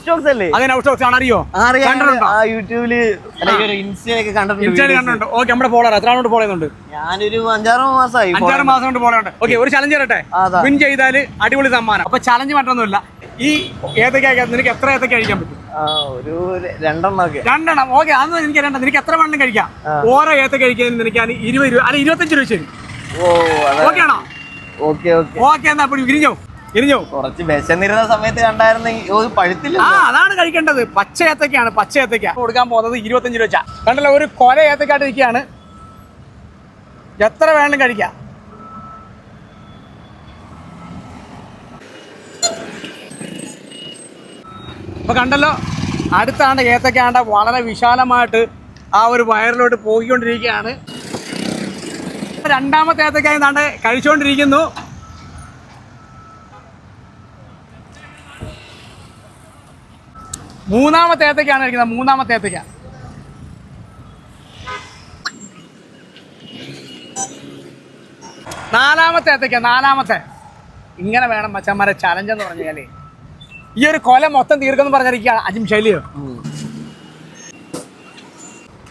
Stokes അല്ലേ? Stokes ആണ് അറിയോ? കണ്ടിട്ടുണ്ടോ? യൂട്യൂബിൽ ഇൻസ്റ്റയിലൊക്കെ ഓക്കെ നമ്മുടെ ഫോളോർ എത്ര കൊണ്ട് ഫോളോ ചെയ്യുന്നുണ്ട് ഞാനൊരു അഞ്ചാറ് മാസമായി അഞ്ചാറ് മാസം കൊണ്ട് ഫോളോ ഉണ്ട്. ഓക്കെ ഒരു ചലഞ്ച് തരട്ടെ. വിൻ ചെയ്താൽ അടിപൊളി സമ്മാനം. അപ്പൊ ചലഞ്ച് മറ്റൊന്നുമില്ല. ഈ ഏതൊക്കെ നിനക്ക് എത്ര ഏതൊക്കെ കഴിക്കാൻ പറ്റും? ഒരു രണ്ടെണ്ണം. ഓക്കെ അന്ന് എനിക്ക് രണ്ടെണ്ണം നിനക്ക് എത്ര വേണം കഴിക്കാം. ഓരോ ഏത്ത കഴിക്കാൻ നിനക്ക് ഇരുപത് രൂപ അല്ല ഇരുപത്തഞ്ച് രൂപ ശരി ഓ ഓക്കെ ആണോ? ഓക്കെ ഓക്കെ ഓക്കെ എന്നാ അപ്പോൾ ഇരിഞ്ഞോ കുറച്ച് വിശന്നിരുന്ന സമയത്ത് കണ്ടായിരുന്നെങ്കിൽ ഓ ഇത് പഴുത്തില്ല. ആ അതാണ് കഴിക്കേണ്ടത്. പച്ച ഏത്തക്കാണ് പച്ച ഏത്തക്ക. കൊടുക്കാൻ പോകുന്നത് ഇരുപത്തഞ്ച് രൂപ വെച്ചാ. കണ്ടല്ലോ ഒരു കൊല ഏത്തക്കാട്ട് ഇരിക്കുകയാണ്. എത്ര വേണം കഴിക്ക. അപ്പൊ കണ്ടല്ലോ അടുത്താണ് ഏത്തക്കാണ്ട വളരെ വിശാലമായിട്ട് ആ ഒരു വയറിലോട്ട് പോയിക്കൊണ്ടിരിക്കുകയാണ്. രണ്ടാമത്തെ ഏത്തക്കായ നാണ്ട് കഴിച്ചുകൊണ്ടിരിക്കുന്നു മൂന്നാമത്തെ ഏത്തക്കാണ് കഴിക്കുന്നത്. മൂന്നാമത്തെ ഏത്തക്ക നാലാമത്തെ ഏത്തക്ക നാലാമത്തെ. ഇങ്ങനെ വേണം മച്ചന്മാരെ ചലഞ്ച് എന്ന് പറഞ്ഞാലേ ഈ ഒരു കൊല മൊത്തം തീർക്കുന്നു പറഞ്ഞിരിക്കുക അജിം ശൈലിയോ.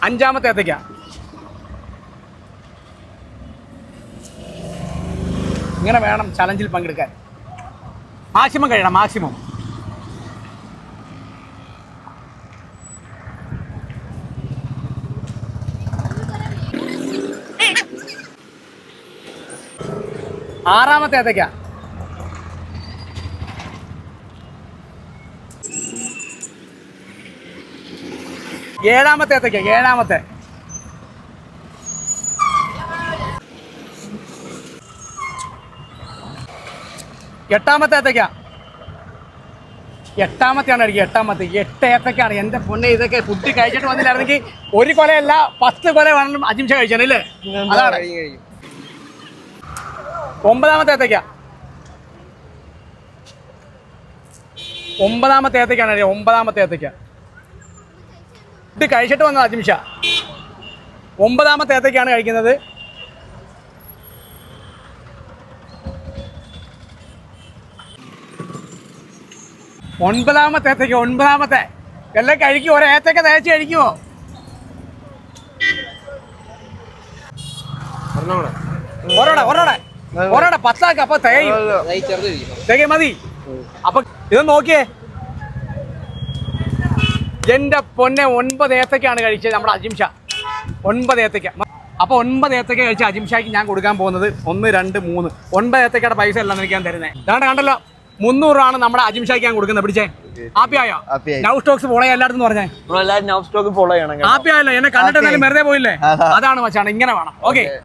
അഞ്ചാമത്തെ ഏത്തക്ക ഇങ്ങനെ വേണം ചലഞ്ചിൽ പങ്കെടുക്കാൻ. മാക്സിമം കഴിയണം മാക്സിമം. ആറാമത്തെ ഏതൊക്കെയാ? ഏഴാമത്തെ ഏതൊക്കെയാ? ഏഴാമത്തെ. എട്ടാമത്തെ ഏത്തക്ക എട്ടാമത്തെയാണ് അടിക്കുക എട്ടാമത്തെ. എട്ട് ഏത്തക്കാണ് എന്റെ പൊന്നെ ഇതൊക്കെ ഫുഡ് കഴിച്ചിട്ട് വന്നില്ലായിരുന്നെങ്കിൽ ഒരു കൊലയല്ല പത്ത് കൊല വേണം അജിംഷ കഴിച്ചാണ് അല്ലേ? അതാണ്. ഒമ്പതാമത്തെ ഏത്തയ്ക്ക. ഒമ്പതാമത്തെ ഏത്തയ്ക്കാണ് അറിയാം ഒമ്പതാമത്തെ ഏത്തയ്ക്ക. ഇത് കഴിച്ചിട്ട് വന്നത് അജിംഷ ഒമ്പതാമത്തെ ഏത്തയ്ക്കാണ് കഴിക്കുന്നത്. ഒൻപതാമത്തെ ഏത്തയ്ക്ക ഒൻപതാമത്തെ. എല്ലാം കഴിക്കുമോ ഒരേത്തയ്ക്ക തേച്ച് കഴിക്കുമോ ഒരോടെ ഒരോടെ ഒരോടെ പത്താക്ക അപ്പൊ തികയും. തേകെ മതി. അപ്പൊ ഇത് നോക്കിയേ. എന്റെ പൊന്നെ ഒൻപത് ഏത്തക്കാണ് കഴിച്ചത് നമ്മുടെ അജിംഷ ഒൻപത് ഏത്തക്ക അപ്പൊ ഒൻപത് ഏത്തക്ക കഴിച്ച അജിംഷാക്ക് ഞാൻ കൊടുക്കാൻ പോകുന്നത് ഒന്ന് രണ്ട് മൂന്ന്. ഒൻപത് ഏത്തക്കയുടെ പൈസ എല്ലാം എനിക്ക് ഞാൻ തരുന്നത് ഇതാണ്ട് കണ്ടല്ലോ മുന്നൂറാണ് നമ്മുടെ അജിംഷാക്ക് ഞാൻ കൊടുക്കുന്നത്. പിടിച്ചേ. ആപ്പിയായോ? Happy നൗ സ്റ്റോക്സ് പോളെ എല്ലായിടത്തും പറഞ്ഞേ. ഫോളോ. ആപ്പിയായല്ലോ എന്നെ കണ്ടിട്ട് എന്തായാലും വെറുതെ പോയില്ലേ? അതാണ് മച്ചാണ് ഇങ്ങനെ വേണം. ഓക്കെ.